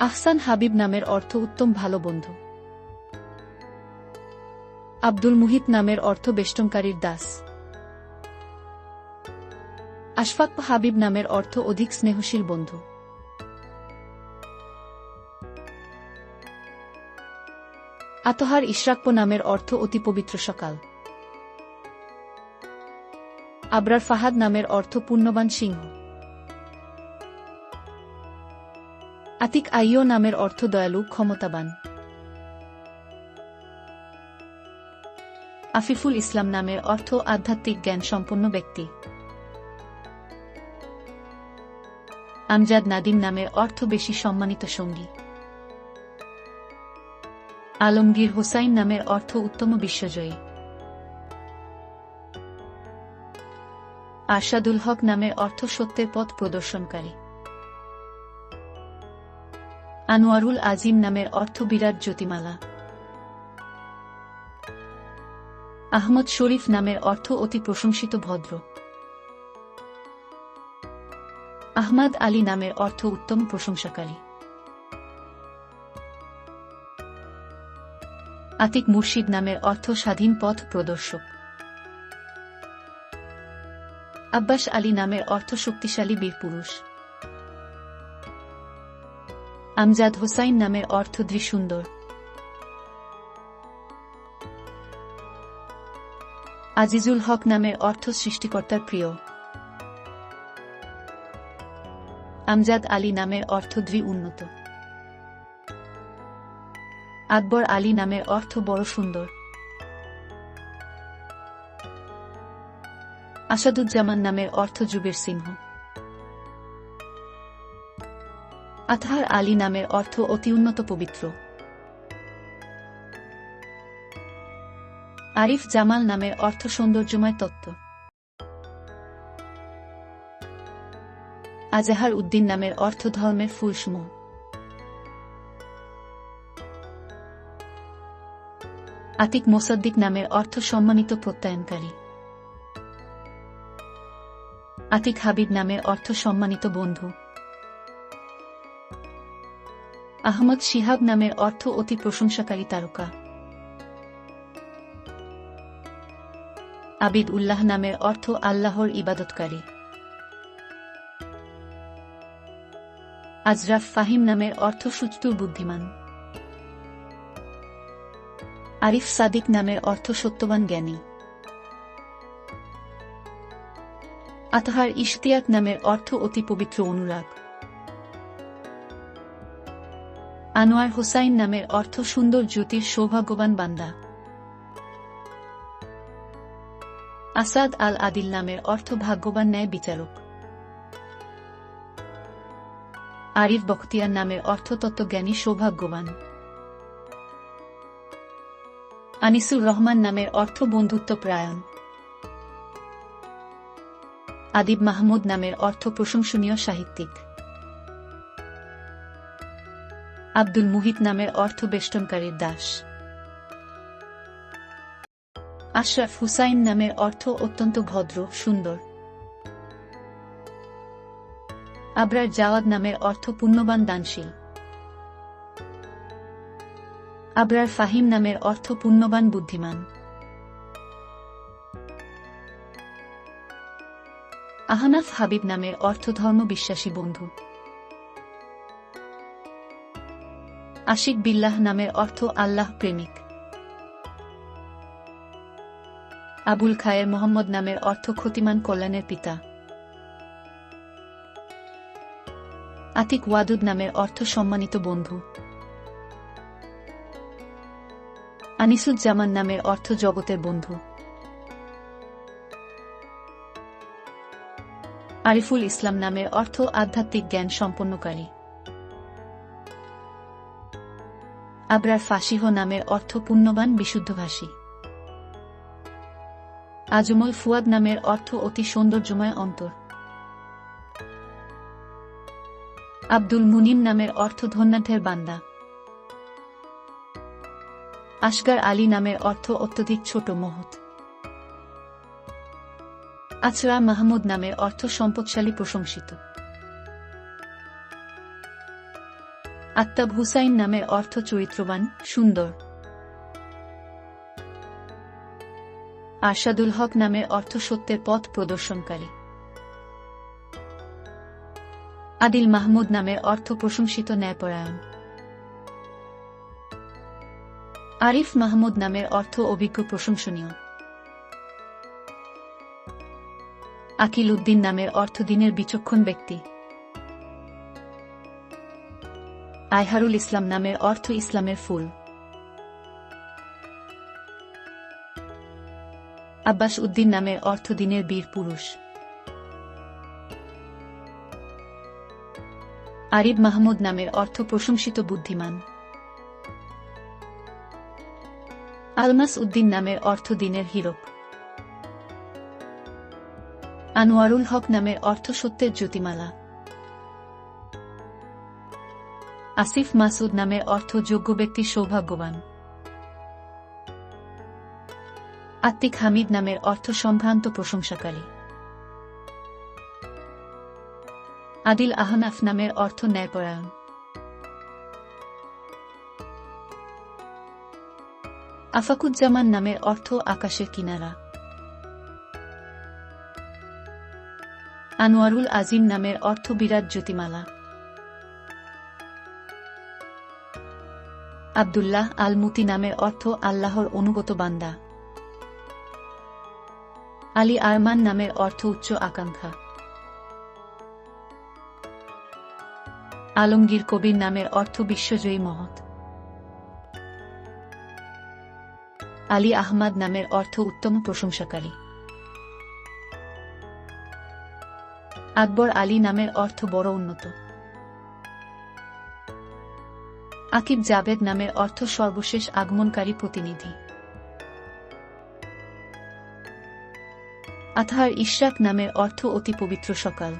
আহসান হাবিব নামের অর্থ উত্তম ভালো বন্ধু। আব্দুল মুহিত নামের অর্থ বেষ্টনকারীর দাস। আশফাক হাবিব নামের অর্থ অধিক স্নেহশীল বন্ধু। আতহার ইশরাক্য নামের অর্থ অতি পবিত্র সকাল। আবরার ফাহাদ নামের অর্থ পুণ্যবান সিংহ। আতিক আইয় নামের অর্থ দয়ালু, ক্ষমতাবান। আফিফুল ইসলাম নামের অর্থ আধ্যাত্মিক জ্ঞান সম্পন্ন ব্যক্তি। আমজাদ নাদিম নামের অর্থ বেশি সম্মানিত সঙ্গী। আলমগীর হোসাইন নামের অর্থ উত্তম বিশ্বজয়ী। আরশাদুল হক নামের অর্থ সত্যের পথ প্রদর্শনকারী। আনোয়ারুল আজিম নামের অর্থ বিরাট জ্যোতিমালা। আহমদ শরীফ নামের অর্থ অতি প্রশংসিত ভদ্র। আহমাদ আলী নামের অর্থ উত্তম প্রশংসাকারী। আতিক মুর্শিদ নামের অর্থ স্বাধীন পথ প্রদর্শক। আব্বাস আলী নামের অর্থ শক্তিশালী বীর পুরুষ। আমজাদ হোসাইন নামের অর্থ দৃশুন্দর আজিজুল হক নামের অর্থ সৃষ্টিকর্তার প্রিয়। আমজাদ আলী নামের অর্থ দৃ উন্নত আকবর আলী নামের অর্থ বড় সুন্দর। আসাদুজ্জামান নামের অর্থ যুগের সিংহ। আতহার আলী নামের অর্থ অতি উন্নত পবিত্র। আরিফ জামাল নামের অর্থ সৌন্দর্যময় তত্ত্ব। আজাহার উদ্দিন নামের অর্থ ধর্মের ফুলসমূহ। আতিক মোসাদ্দিক নামের অর্থ সম্মানিত প্রত্যয়নকারী। আতিক হাবিব নামের অর্থ সম্মানিত বন্ধু। আহমদ শিহাব নামের অর্থ অতি প্রশংসাকারী তারকা। আবিদ উল্লাহ নামের অর্থ আল্লাহর ইবাদতকারী। আজরাফ ফাহিম নামের অর্থ সুচতুর বুদ্ধিমান। আরিফ সাদিক নামের অর্থ সত্যবান জ্ঞানী। আতহার ইশতিয়াক নামের অর্থ অতি পবিত্র অনুরাগ। আনোয়ার হোসাইন নামের অর্থ সুন্দর জ্যোতির সৌভাগ্যবান বান্দা। আসাদ আল আদিল নামের অর্থ ভাগ্যবান ন্যায় বিচারক। আরিফ বখতিয়ার নামের অর্থ তত্ত্বজ্ঞানী সৌভাগ্যবান। আনিসুর রহমান নামের অর্থ বন্ধুত্ব প্রায়ণ। আদিব মাহমুদ নামের অর্থ প্রশংসনীয় সাহিত্যিক। আব্দুল মুহিত নামের অর্থ বেষ্টনকারীর দাস। আশরাফ হুসাইন নামের অর্থ অত্যন্ত ভদ্র, সুন্দর। আবরার জাওয়াদ নামের অর্থ পুণ্যবান, দানশীল। আবরার ফাহিম নামের অর্থ পুণ্যবান, বুদ্ধিমান। আহনাফ হাবিব নামের অর্থ ধর্ম বিশ্বাসী বন্ধু। আশিক বিল্লাহ নামের অর্থ আল্লাহ প্রেমিক। আবুল খায়ের মোহাম্মদ নামের অর্থ ক্ষতিমান কল্যাণের পিতা। আতিক ওয়াদুদ নামের অর্থ সম্মানিত বন্ধু। আনিসুজ্জামান নামের অর্থ জগতের বন্ধু। আরিফুল ইসলাম নামের অর্থ আধ্যাত্মিক জ্ঞান সম্পন্নকারী। আবরার ফাসিহ নামের অর্থ পুণ্যবান বিশুদ্ধভাষী। আজমল ফুয়াদ নামের অর্থ অতি সৌন্দর্যময় অন্তর। আব্দুল মুনিম নামের অর্থ ধন্যাঢ্যের বান্দা। আসগার আলী নামের অর্থ অত্যধিক ছোট মহৎ। আছরা মাহমুদ নামের অর্থ সম্পদশালী প্রশংসিত। আত্তাব হুসাইন নামের অর্থ চরিত্রবান, সুন্দর। আরশাদুল হক নামে অর্থ সত্যের পথ প্রদর্শনকারী। আদিল মাহমুদ নামে অর্থ প্রশংসিত ন্যায়পরায়ণ। আরিফ মাহমুদ নামের অর্থ অভিজ্ঞ প্রশংসনীয়। আকিল উদ্দিন নামের অর্থ দিনের বিচক্ষণ ব্যক্তি। আয়হারুল ইসলাম নামের অর্থ ইসলামের ফুল। আব্বাস উদ্দিন নামের অর্থ দিনের বীর পুরুষ। আরিব মাহমুদ নামের অর্থ প্রশংসিত বুদ্ধিমান। আলমাস উদ্দিন নামের অর্থ দিনের হিরক। আনোয়ারুল হক নামের অর্থ সত্যের জ্যোতিমালা। আসিফ মাসুদ নামের অর্থ যোগ্য ব্যক্তি সৌভাগ্যবান। আত্মিক হামিদ নামের অর্থ সম্ভ্রান্ত প্রশংসাকারী। আদিল আহনাফ নামের অর্থ ন্যায়পরায়ণ। আফাকুজ্জামান নামের অর্থ আকাশের কিনারা। আনোয়ারুল আজিম নামের অর্থ বিরাট জ্যোতিমালা। আবদুল্লাহ আল মুতি নামের অর্থ আল্লাহর অনুগত বান্দা। আলী আরমান নামের অর্থ উচ্চ আকাঙ্ক্ষা। আলমগীর কবির নামের অর্থ বিশ্বজয়ী মহৎ। আলী আহমদ নামের অর্থ উত্তম প্রশংসাকারী। আকবর আলী নামের অর্থ বড় উন্নত। আকিব জাবেদ নামের অর্থ সর্বশেষ আগমনকারী প্রতিনিধি। আথার ইশরাক নামের অর্থ অতি পবিত্র সকাল।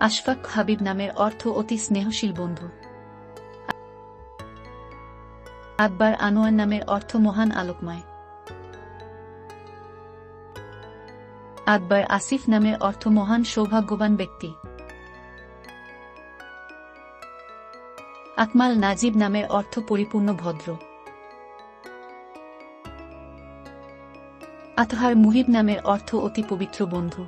আশফাক হাবিব নামের অর্থ অতি স্নেহশীল বন্ধু। আকবর আনোয়ার নামের অর্থ মহান আলোকময়। আকবর আসিফ নামের অর্থ মহান সৌভাগ্যবান ব্যক্তি। আকমাল নাজিব নামের অর্থ পরিপূর্ণ ভদ্র। আতহার মুহিব নামের অর্থ অতি পবিত্র বন্ধু।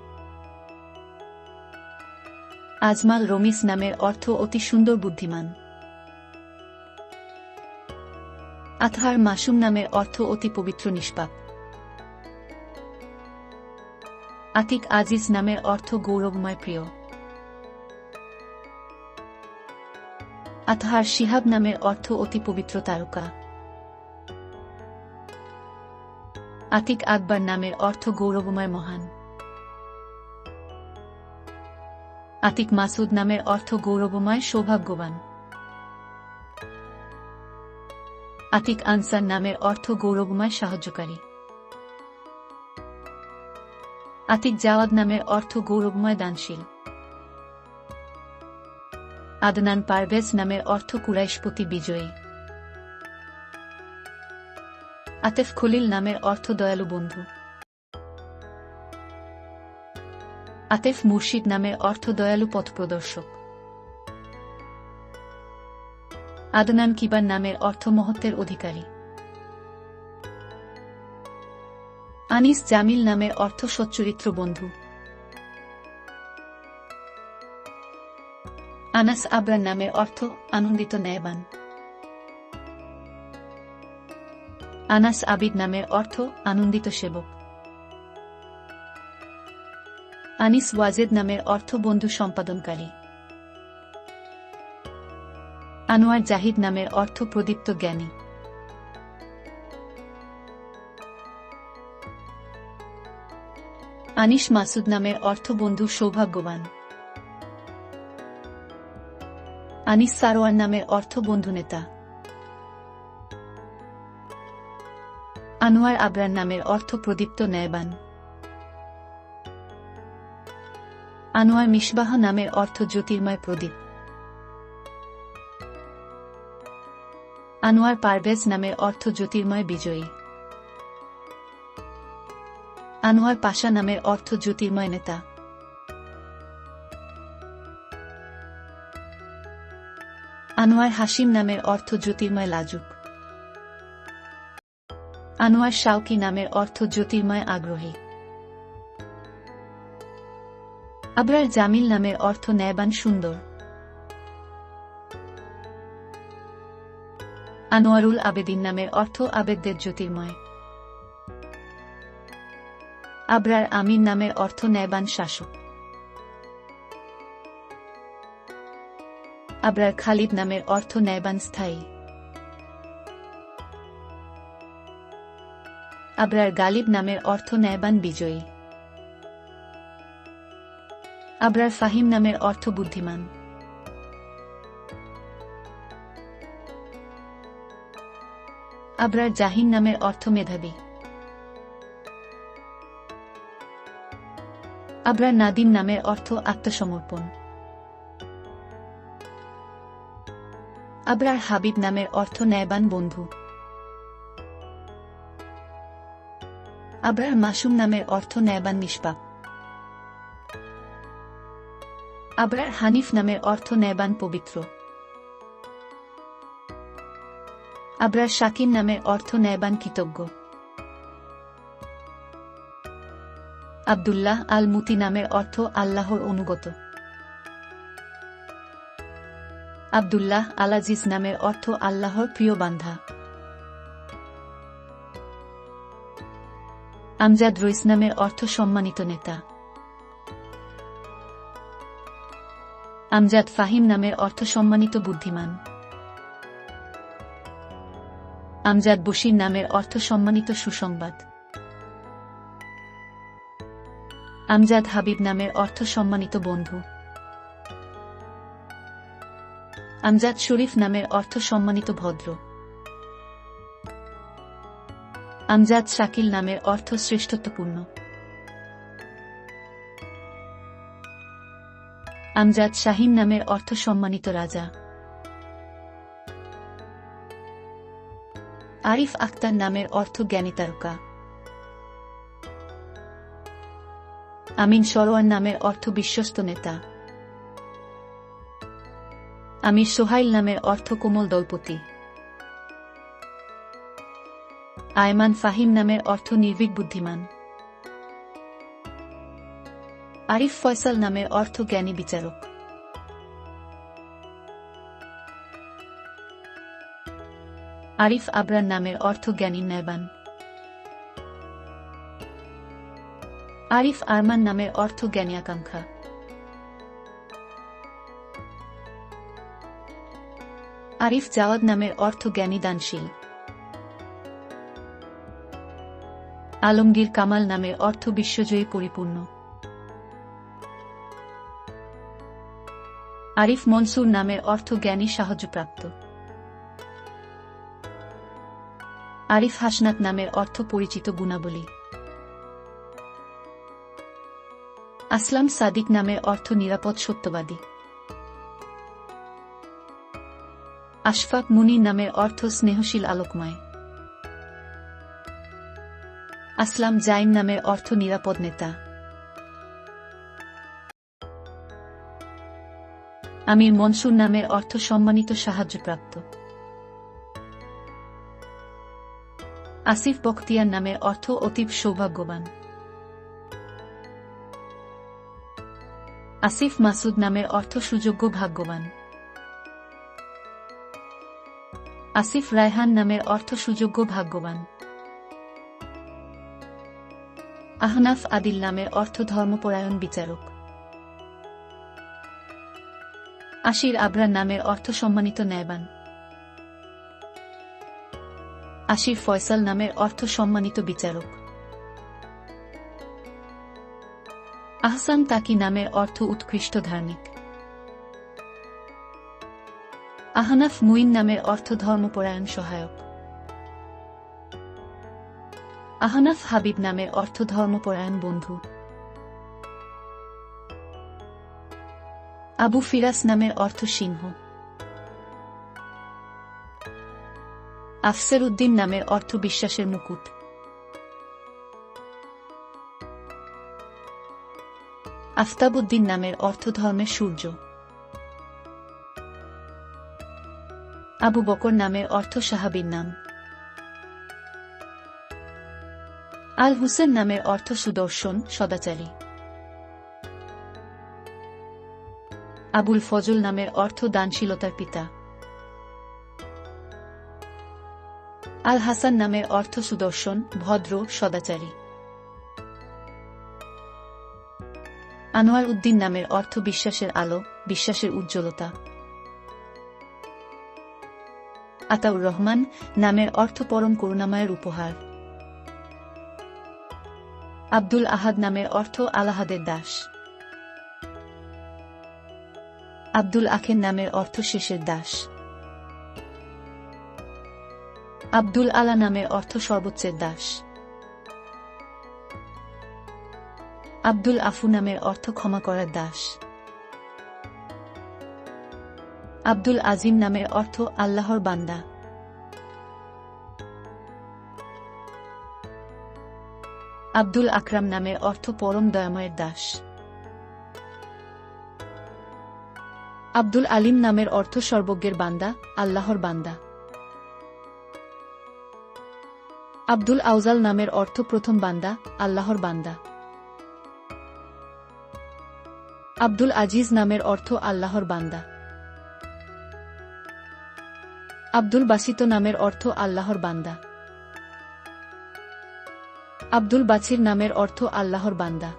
আজমাল রমিস নামের অর্থ অতি সুন্দর বুদ্ধিমান। আতহার মাসুম নামের অর্থ অতি পবিত্র নিষ্পাপ। আতিক আজিজ নামের অর্থ গৌরবময় প্রিয়। আতহার শিহাব নামের অর্থ অতি পবিত্র তারকা। আতিক আকবর নামের অর্থ গৌরবময় মহান। আতিক মাসুদ নামের অর্থ গৌরবময় সৌভাগ্যবান। আতিক আনসার নামের অর্থ গৌরবময় সাহায্যকারী। আতিক জাওয়াদ নামের অর্থ গৌরবময় দানশীল। আদনান পারভেজ নামের অর্থ কুরাইশপতি বিজয়ী। আতেফ খলিল নামের অর্থ দয়ালু বন্ধু। আতেফ মুর্শিদ নামের অর্থ দয়ালু পথপ্রদর্শক আদনান কিবার নামের অর্থ মহত্বের অধিকারী। আনিস জামিল নামের অর্থ সচ্চরিত্র বন্ধু। আনাস আবরান নামের অর্থ আনন্দিত ন্যায়বান আনাস আবিদ নামে অর্থ আনন্দিত সেবক আনিস ওয়াজেদ নামের অর্থ বন্ধু সম্পাদনকারী আনোয়ার জাহিদ নামের অর্থ প্রদীপ্ত জ্ঞানী আনিস মাসুদ নামের অর্থ বন্ধু সৌভাগ্যবান আনিস সারোয়ার নামের অর্থ বন্ধু নেতা। আনোয়ার আবরার নামের অর্থ প্রদীপ্ত ন্যায়বান। আনোয়ার মিসবাহ নামের অর্থ জ্যোতির্ময় প্রদীপ। আনোয়ার পারভেজ নামের অর্থ জ্যোতির্ময় বিজয়ী। আনোয়ার পাশা নামের অর্থ জ্যোতির্ময় নেতা। আনোয়ার হাসিম নামের অর্থ জ্যোতির্ময় লাজুক। আনোয়ার শাওকি নামের অর্থ জ্যোতির্ময় আগ্রহী। আবরার জামিল নামের অর্থ ন্যায়বান সুন্দর। আনোয়ারুল আবেদিন নামের অর্থ আবেদদের জ্যোতির্ময়। আবরার আমিন নামের অর্থ ন্যায়বান শাসক। আবরার খালিদ নামের অর্থ ন্যায়বান স্থায়ী। আবরার গালিব নামের অর্থ ন্যায়বান বিজয়ী। আবরার ফাহিম নামের অর্থ বুদ্ধিমান। আবরার জাহিন নামের অর্থ মেধাবী। আবরার নাদিম নামের অর্থ আত্মসমর্পণ। আবরার হাবিব নামের অর্থ ন্যায়বান বন্ধু। আবরার মাসুম নামের অর্থ ন্যায়বান নিষ্পাপ। আবরার হানিফ নামের অর্থ ন্যায়বান পবিত্র। আবরার শাকিন নামের অর্থ ন্যায়বান কৃতজ্ঞ। আবদুল্লাহ আল মুতি নামের অর্থ আল্লাহর অনুগত। আবদুল্লাহ আলাজিজ নামের অর্থ আল্লাহর প্রিয় বান্ধা আমজাদ রইস নামের অর্থ সম্মানিত নেতা। আমজাদ ফাহিম নামের অর্থ সম্মানিত বুদ্ধিমান। আমজাদ বশির নামের অর্থ সম্মানিত সুসংবাদ। আমজাদ হাবিব নামের অর্থ সম্মানিত বন্ধু। আমজাদ শরীফ নামের অর্থ সম্মানিত ভদ্র। আমজাদ শাকিল নামের অর্থ শ্রেষ্ঠত্বপূর্ণ। আমজাদ শাহিন নামের অর্থ সম্মানিত রাজা। আরিফ আক্তার নামের অর্থ জ্ঞানী তারকা। আমিন সরোয়ার নামের অর্থ বিশ্বস্ত নেতা। আমির সোহাইল নামের অর্থ কোমল দলপতি। আয়মান ফাহিম নামের অর্থ নির্ভীক বুদ্ধিমান। আরিফ ফয়সাল নামের অর্থ জ্ঞানী বিচারক। আরিফ আবরার নামের অর্থ জ্ঞানী ন্যায়বান। আরিফ আরমান নামের অর্থ জ্ঞানী আকাঙ্ক্ষা। আরিফ জাওয়াদ নামের অর্থ জ্ঞানী দানশীল আলমগীর কামাল নামের অর্থ বিশ্বজয়ী পরিপূর্ণ। আরিফ মনসুর নামের অর্থ জ্ঞানী সাহায্যপ্রাপ্ত। আরিফ হাসনাত নামের অর্থ পরিচিত গুণাবলী। আসলাম সাদিক নামের অর্থ নিরাপদ সত্যবাদী। আশফাক মুনি নামের অর্থ স্নেহশীল আলোকময়। আসলাম জাইন নামের অর্থ নিরাপদ নেতা। আমির মনসুর নামের অর্থ সম্মানিত সাহায্যপ্রাপ্ত। আসিফ বখতিয়ার নামের অর্থ অতীব সৌভাগ্যবান। আসিফ মাসুদ নামের অর্থ সুযোগ্য ভাগ্যবান। আসিফ রায়হান নামের অর্থ সুযোগ্য ভাগ্যবান। আহনাফ আদিল নামের অর্থ ধর্মপরায়ণ বিচারক। আশির আবরার নামের অর্থ সম্মানিত ন্যায়বান। আশির ফয়সাল নামের অর্থ সম্মানিত বিচারক। আহসান তাকি নামের অর্থ উৎকৃষ্ট ধার্মিক। আহনাফ মুইন নামের অর্থ ধর্মপরায়ণ সহায়ক। আহনাফ হাবিব নামের অর্থ ধর্মপরায়ণ বন্ধু। আবু ফিরাস নামের অর্থ সিংহ। আফসের উদ্দিন নামের অর্থ বিশ্বাসের মুকুট। আফতাবুদ্দিন নামের অর্থ ধর্মের সূর্য। আবু বকর নামের অর্থ সাহাবীর নাম। আল হুসেন নামের অর্থ সুদর্শন, সদাচারী। আবুল ফজল নামের অর্থ দানশীলতার পিতা। আল হাসান নামের অর্থ সুদর্শন, ভদ্র, সদাচারী। আনোয়ার উদ্দিন নামের অর্থ বিশ্বাসের আলো, বিশ্বাসের উজ্জ্বলতা। আতাউর রহমান নামের অর্থ পরম করুণাময়ের উপহার। আব্দুল আহাদ নামের অর্থ আলাহাদের দাস। আব্দুল আখের নামের অর্থ শেষের দাস। আব্দুল আলা নামের অর্থ সর্বোচ্চের দাস। আব্দুল আফু নামের অর্থ ক্ষমা করার দাস। আব্দুল আজিম নামের অর্থ আল্লাহর বান্দা। আব্দুল আকরাম নামের অর্থ পরম দয়াময়ের দাস। আব্দুল আলিম নামের অর্থ সর্বজ্ঞের বান্দা, আল্লাহর বান্দা। আব্দুল আউজাল নামের অর্থ প্রথম বান্দা, আল্লাহর বান্দা। আব্দুল আজিজ নামের অর্থ আল্লাহর বান্দা। আব্দুল বাসিত নামের অর্থ আল্লাহর বান্দা। আব্দুল বাছির নামের অর্থ আল্লাহর বান্দা।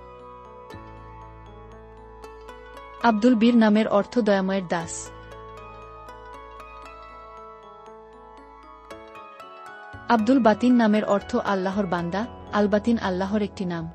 আব্দুল বীর নামের অর্থ দয়াময়ের দাস। আব্দুল বাতিন নামের অর্থ আল্লাহর বান্দা আলবাতিন আল্লাহর একটি নাম।